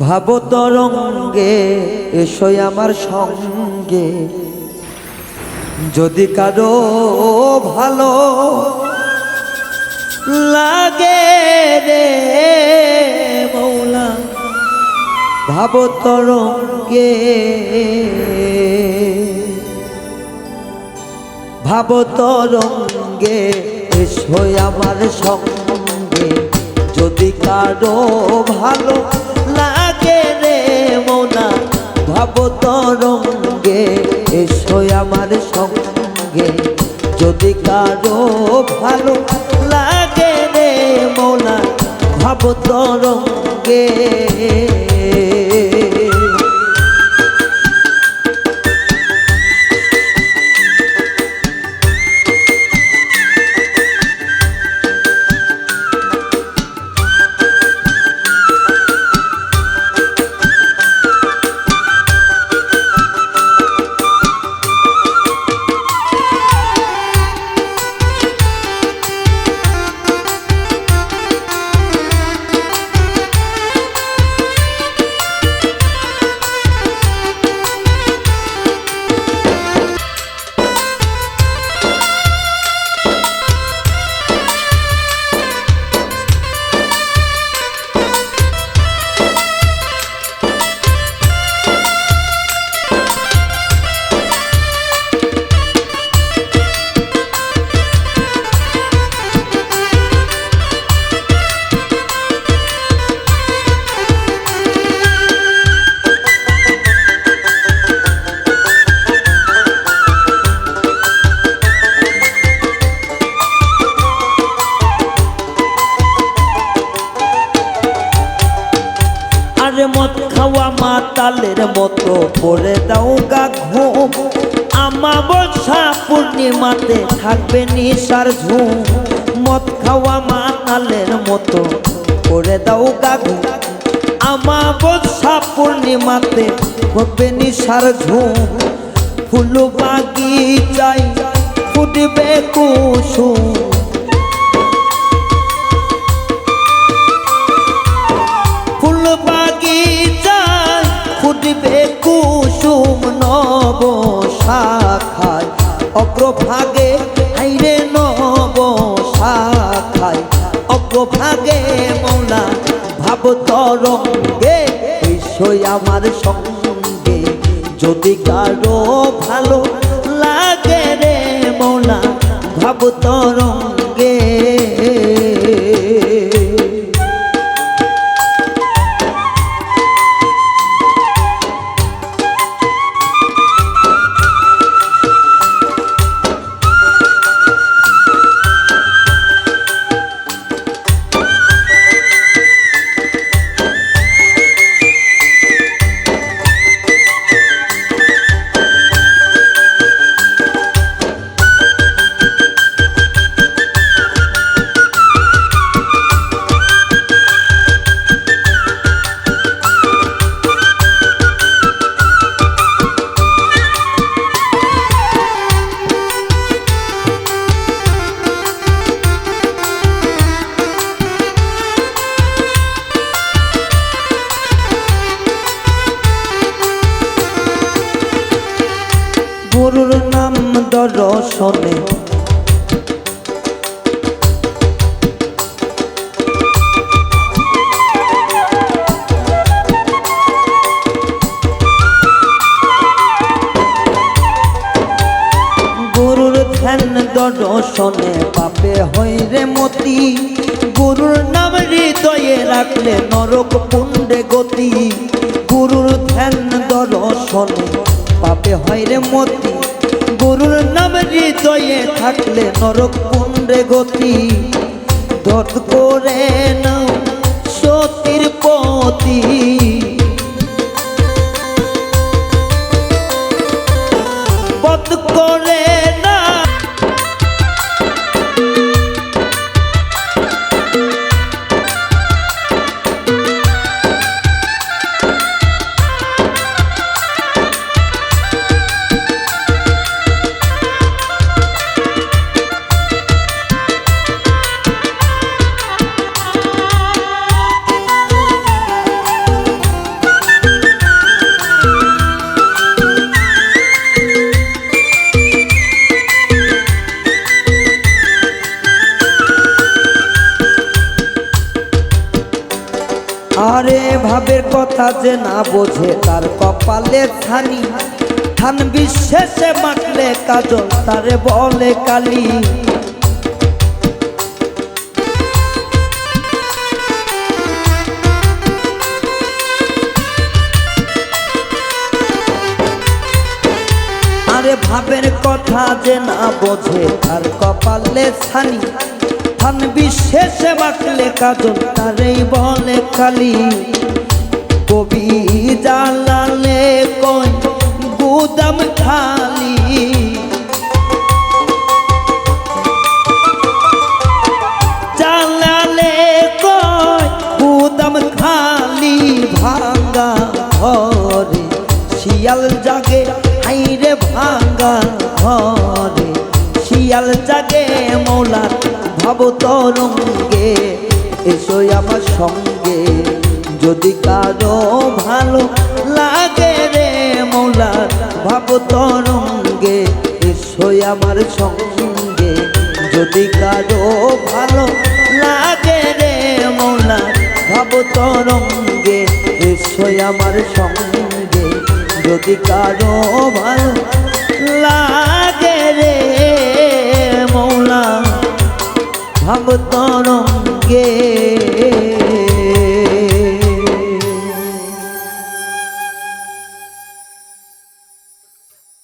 ভাব তরঙ্গে এসোই আমার সঙ্গে। যদি কারও ভালো লাগে রে মৌলা, ভাব তরঙ্গে। ভাব তরঙ্গে এসোই আমার সঙ্গে। যদি কারও ভালো মোনা ভাব তরঙ্গে এসো আমার সঙ্গে। যদি কারও ভালো লাগে রে মোনা ভাব তরঙ্গে। মাতালের মতো করে দাও গা ঘুম। আমা বর্ষা পূর্ণিমাতে থাকবে নিশার ঝুম। মদ খাওয়া মাতালের মতো করে দাও গা ঘুম। আমা বর্ষা পূর্ণিমাতে থাকবে নিশার ঝুম। ফুল বাগিচাই ফুটবে কুসুম। ফুল বাগিচায় ফুটবে কুসুম নব শাখায়, অগ্রভাগে, হাইরে নব শাখায়, অগ্রভাগে মৌলা ভাব তরঙ্গে ঈশ্বই আমার সঙ্গে। যদি কারও ভালো লাগে রে মৌলা ভাব তরঙ্গে। দর্শনে গুরুর ধ্যান দর্শনে, পাপে হইরে মতি। গুরুর নাম হৃদয়ে রাখলে নরক পুণ্ডে গতি। গুরুর ধ্যান দর্শনে, পাপে হইরে মতি। গুরুর নাম হৃদয়ে থাকলে নরক কুণ্ডে গতি? দত করে নাও। কথা যে না বোঝে তার কপালে ছানি থান বিশ্বাসে মাখলে কাজল, তারে বলে কালী। আরে ভাবের কথা যে না বোঝে তার কপালে ছানি থান বিশেষে বাকলে কাজল, তারেই বলে খালি শিয়াল জাগে, হাইরে ভাঙ্গা ঘরে। শিয়াল জাগে মৌলার ভাব তরঙ্গে, এসো আমার সঙ্গে। যদি কারও ভালো লাগে রে মৌলার ভাব তরঙ্গে, এসো আমার সঙ্গে। যদি কারও ভালো লাগে রে মৌলার ভাব তরঙ্গে, এসো আমার সঙ্গে। যদি কারও ভালো